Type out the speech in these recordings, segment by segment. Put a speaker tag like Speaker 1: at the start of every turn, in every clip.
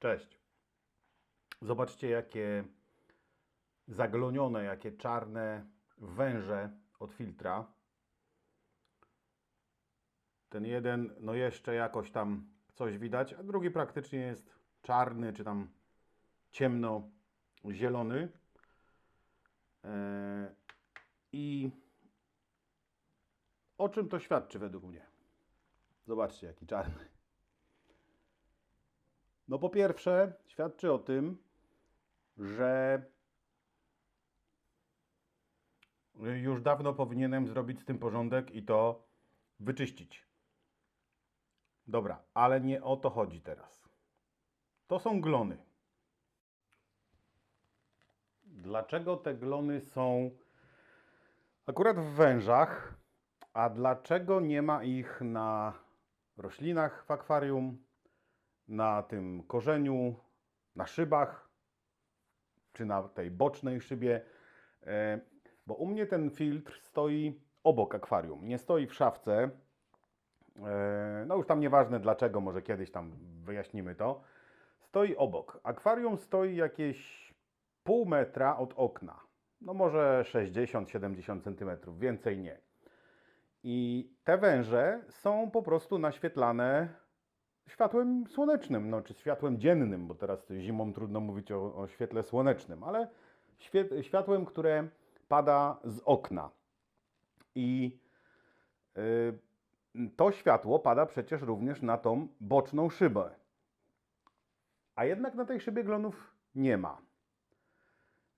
Speaker 1: Cześć. Zobaczcie, jakie zaglonione, jakie czarne węże od filtra. Ten jeden, no jeszcze jakoś tam coś widać, a drugi praktycznie jest czarny, czy tam ciemno-zielony. Eee, I o czym to świadczy według mnie? Zobaczcie, jaki czarny. No po pierwsze, świadczy o tym, że już dawno powinienem zrobić z tym porządek i to wyczyścić. Dobra, ale nie o to chodzi teraz. To są glony. Dlaczego te glony są akurat w wężach, a dlaczego nie ma ich na roślinach w akwarium, na tym korzeniu, na szybach, czy na tej bocznej szybie? E, Bo u mnie ten filtr stoi obok akwarium, nie stoi w szafce. E, No już tam nieważne dlaczego, może kiedyś tam wyjaśnimy to. Stoi obok. Akwarium stoi jakieś pół metra od okna. No może 60-70 cm, więcej nie. I te węże są po prostu naświetlane światłem słonecznym, no czy światłem dziennym, bo teraz zimą trudno mówić o, o świetle słonecznym, ale światłem, które pada z okna. I y, to światło pada przecież również na tą boczną szybę. A jednak na tej szybie glonów nie ma.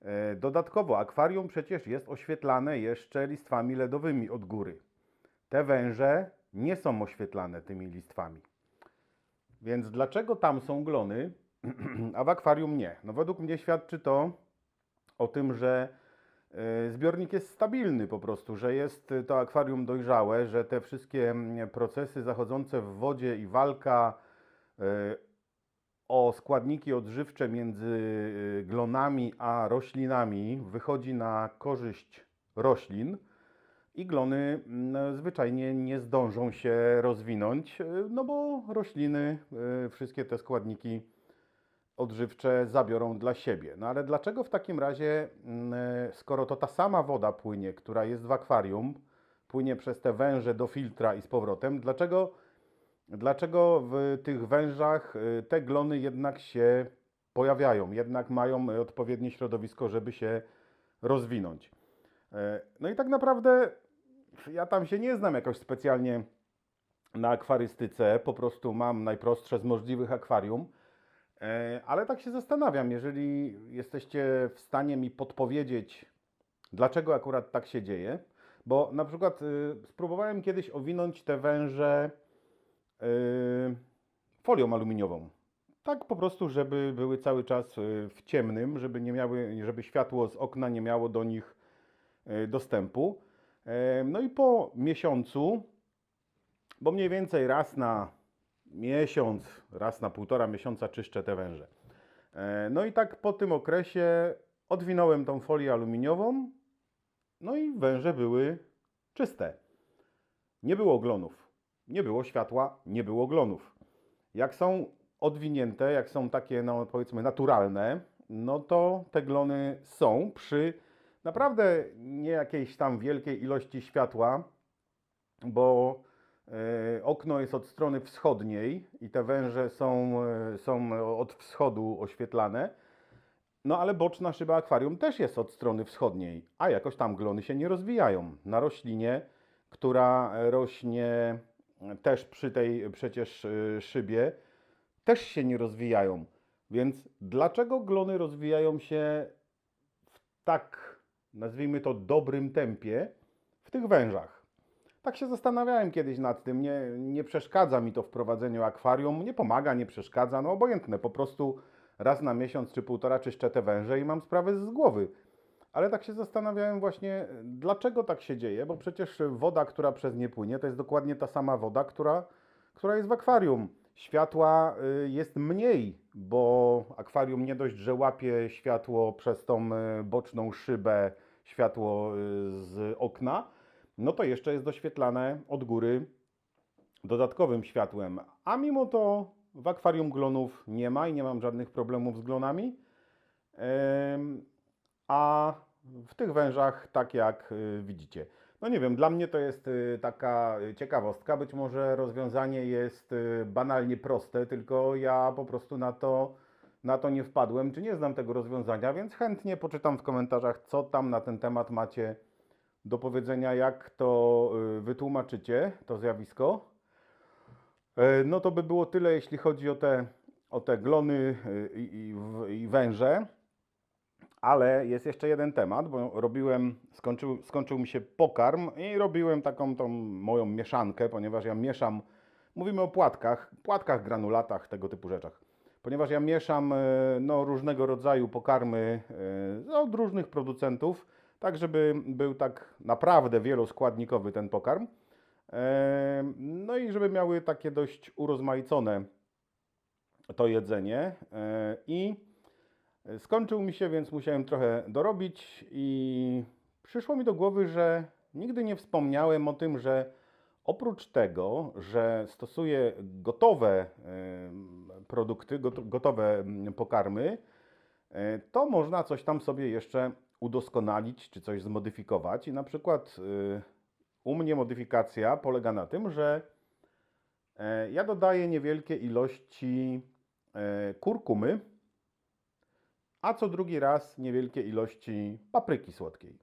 Speaker 1: E, Dodatkowo akwarium przecież jest oświetlane jeszcze listwami LEDowymi od góry. Te węże nie są oświetlane tymi listwami. Więc dlaczego tam są glony, a w akwarium nie? No według mnie świadczy to o tym, że e, zbiornik jest stabilny po prostu, że jest to akwarium dojrzałe, że te wszystkie mm, procesy zachodzące w wodzie i walka e, o składniki odżywcze między y, glonami a roślinami wychodzi na korzyść roślin i glony mm, zwyczajnie nie zdążą się rozwinąć, y, no bo rośliny y, wszystkie te składniki odżywcze zabiorą dla siebie. No ale dlaczego w takim razie, mm, skoro to ta sama woda płynie, która jest w akwarium, płynie przez te węże do filtra i z powrotem, dlaczego Dlaczego w tych wężach te glony jednak się pojawiają, jednak mają odpowiednie środowisko, żeby się rozwinąć? E, No i tak naprawdę ja tam się nie znam jakoś specjalnie na akwarystyce, po prostu mam najprostsze z możliwych akwarium, E, ale tak się zastanawiam, jeżeli jesteście w stanie mi podpowiedzieć, dlaczego akurat tak się dzieje, bo na przykład y, spróbowałem kiedyś owinąć te węże Yy, folią aluminiową. Tak po prostu, żeby były cały czas yy, w ciemnym, żeby nie miały, żeby światło z okna nie miało do nich dostępu. Yy, No i po miesiącu, bo mniej więcej raz na miesiąc, raz na półtora miesiąca czyszczę te węże. Yy, No i tak po tym okresie odwinąłem tą folię aluminiową, no i węże były czyste. Nie było glonów. Nie było światła, nie było glonów. Jak są odwinięte, jak są takie, no powiedzmy, naturalne, no to te glony są przy naprawdę nie jakiejś tam wielkiej ilości światła, bo e, okno jest od strony wschodniej i te węże są, e, są od wschodu oświetlane. No ale boczna szyba akwarium też jest od strony wschodniej, a jakoś tam glony się nie rozwijają. Na roślinie, która rośnie też przy tej przecież szybie, też się nie rozwijają. Więc dlaczego glony rozwijają się w tak, nazwijmy to, dobrym tempie w tych wężach? Tak się zastanawiałem kiedyś nad tym. Nie, nie przeszkadza mi to w prowadzeniu akwarium, nie pomaga, nie przeszkadza, no obojętne. Po prostu raz na miesiąc czy półtora czyszczę te węże i mam sprawę z głowy. Ale tak się zastanawiałem właśnie, dlaczego tak się dzieje, bo przecież woda, która przez nie płynie, to jest dokładnie ta sama woda, która, która jest w akwarium. Światła y, jest mniej, bo akwarium nie dość, że łapie światło przez tą y, boczną szybę, światło y, z okna, no to jeszcze jest doświetlane od góry dodatkowym światłem. A mimo to w akwarium glonów nie ma i nie mam żadnych problemów z glonami. A w tych wężach, tak jak y, widzicie. No nie wiem, dla mnie to jest y, taka y, ciekawostka. Być może rozwiązanie jest y, banalnie proste, tylko ja po prostu na to, na to nie wpadłem, czy nie znam tego rozwiązania, więc chętnie poczytam w komentarzach, co tam na ten temat macie do powiedzenia, jak to wytłumaczycie, to zjawisko. E, No to by było tyle, jeśli chodzi o te, o te glony i, i, i węże. Ale jest jeszcze jeden temat, bo robiłem, skończył, skończył mi się pokarm i robiłem taką tą moją mieszankę, ponieważ ja mieszam, mówimy o płatkach, płatkach, granulatach, tego typu rzeczach. Ponieważ ja mieszam e, no, różnego rodzaju pokarmy e, od różnych producentów, tak żeby był tak naprawdę wieloskładnikowy ten pokarm. E, No i żeby miały takie dość urozmaicone to jedzenie. I skończył mi się, więc musiałem trochę dorobić i przyszło mi do głowy, że nigdy nie wspomniałem o tym, że oprócz tego, że stosuję gotowe em, produkty, got- gotowe mm, pokarmy, e, to można coś tam sobie jeszcze udoskonalić czy coś zmodyfikować. I na przykład u mnie modyfikacja polega na tym, że e, ja dodaję niewielkie ilości e, kurkumy, a co drugi raz niewielkie ilości papryki słodkiej.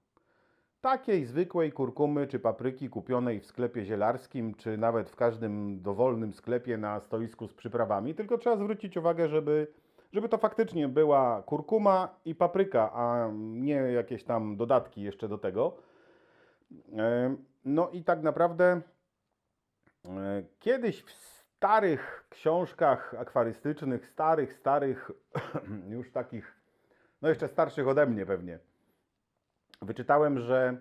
Speaker 1: Takiej zwykłej kurkumy czy papryki kupionej w sklepie zielarskim, czy nawet w każdym dowolnym sklepie na stoisku z przyprawami, tylko trzeba zwrócić uwagę, żeby, żeby to faktycznie była kurkuma i papryka, a nie jakieś tam dodatki jeszcze do tego. E, No i tak naprawdę e, kiedyś w starych książkach akwarystycznych, starych, starych, już takich, no jeszcze starszych ode mnie pewnie, wyczytałem, że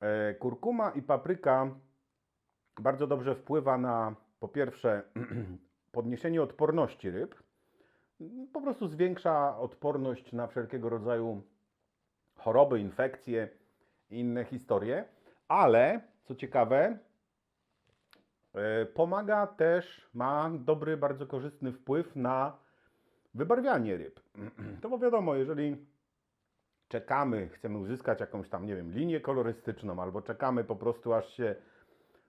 Speaker 1: e, kurkuma i papryka bardzo dobrze wpływa na po pierwsze podniesienie odporności ryb, po prostu zwiększa odporność na wszelkiego rodzaju choroby, infekcje i inne historie, ale co ciekawe, e, pomaga też, ma dobry, bardzo korzystny wpływ na wybarwianie ryb. To bo wiadomo, jeżeli czekamy, chcemy uzyskać jakąś tam, nie wiem, linię kolorystyczną, albo czekamy po prostu, aż się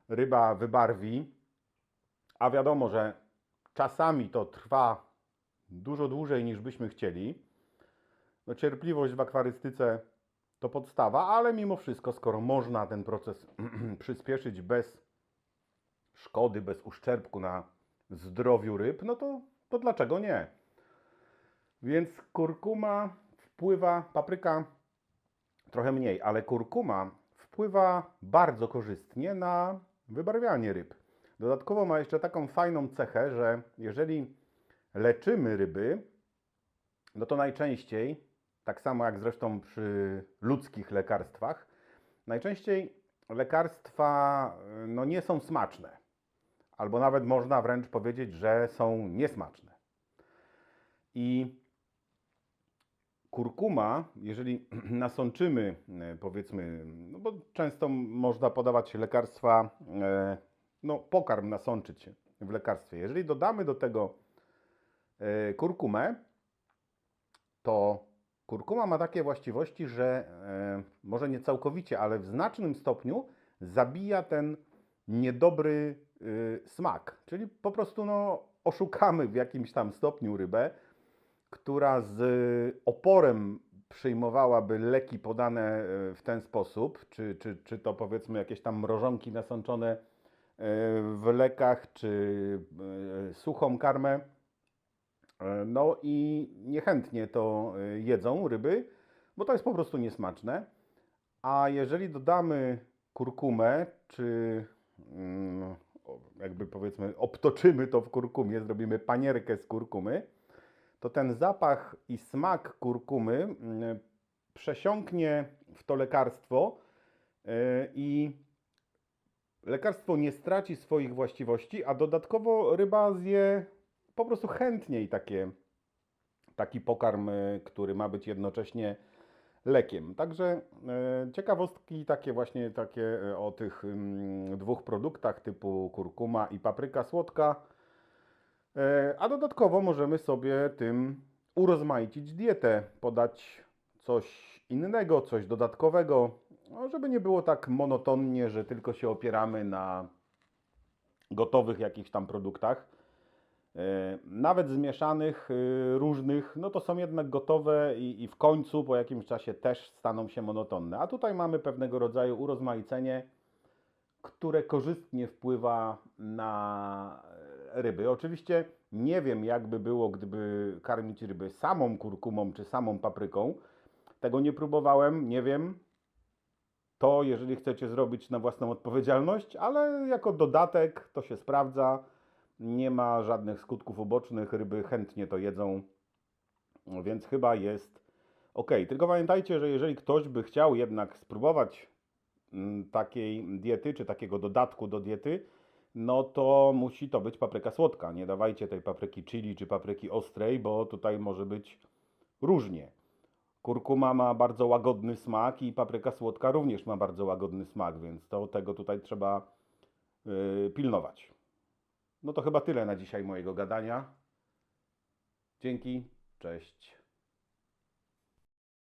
Speaker 1: ryba wybarwi, a wiadomo, że czasami to trwa dużo dłużej niż byśmy chcieli. No, cierpliwość w akwarystyce to podstawa, ale mimo wszystko, skoro można ten proces przyspieszyć bez szkody, bez uszczerbku na zdrowiu ryb, no to, to dlaczego nie? Więc kurkuma wpływa, papryka trochę mniej, ale kurkuma wpływa bardzo korzystnie na wybarwianie ryb. Dodatkowo ma jeszcze taką fajną cechę, że jeżeli leczymy ryby, no to najczęściej, tak samo jak zresztą przy ludzkich lekarstwach, najczęściej lekarstwa no, nie są smaczne. Albo nawet można wręcz powiedzieć, że są niesmaczne. I kurkuma, jeżeli nasączymy, e, powiedzmy, no bo często można podawać lekarstwa, e, no pokarm nasączyć w lekarstwie. Jeżeli dodamy do tego e, kurkumę, to kurkuma ma takie właściwości, że może nie całkowicie, ale w znacznym stopniu zabija ten niedobry smak. Czyli po prostu no, oszukamy w jakimś tam stopniu rybę, która z oporem przyjmowałaby leki podane e, w ten sposób, czy, czy, czy to powiedzmy jakieś tam mrożonki nasączone e, w lekach, czy suchą karmę. No i niechętnie to jedzą ryby, bo to jest po prostu niesmaczne. A jeżeli dodamy kurkumę, czy mm, jakby powiedzmy obtoczymy to w kurkumie, zrobimy panierkę z kurkumy, to ten zapach i smak kurkumy mm, przesiąknie w to lekarstwo e, i lekarstwo nie straci swoich właściwości, a dodatkowo ryba zje po prostu chętniej takie, taki pokarm, e, który ma być jednocześnie lekiem. Także e, ciekawostki takie właśnie takie o tych mm, dwóch produktach typu kurkuma i papryka słodka. E, A dodatkowo możemy sobie tym urozmaicić dietę, podać coś innego, coś dodatkowego, no, żeby nie było tak monotonnie, że tylko się opieramy na gotowych jakichś tam produktach. E, Nawet zmieszanych, y, różnych, no to są jednak gotowe i, i w końcu po jakimś czasie też staną się monotonne. A tutaj mamy pewnego rodzaju urozmaicenie, które korzystnie wpływa na e, ryby. Oczywiście nie wiem, jakby było, gdyby karmić ryby samą kurkumą czy samą papryką. Tego nie próbowałem, nie wiem. To, jeżeli chcecie zrobić na własną odpowiedzialność, ale jako dodatek to się sprawdza. Nie ma żadnych skutków ubocznych, ryby chętnie to jedzą, więc chyba jest ok. Tylko pamiętajcie, że jeżeli ktoś by chciał jednak spróbować mm, takiej diety, czy takiego dodatku do diety, no to musi to być papryka słodka. Nie dawajcie tej papryki chili czy papryki ostrej, bo tutaj może być różnie. Kurkuma ma bardzo łagodny smak i papryka słodka również ma bardzo łagodny smak, więc to tego tutaj trzeba yy, pilnować. No to chyba tyle na dzisiaj mojego gadania. Dzięki, cześć.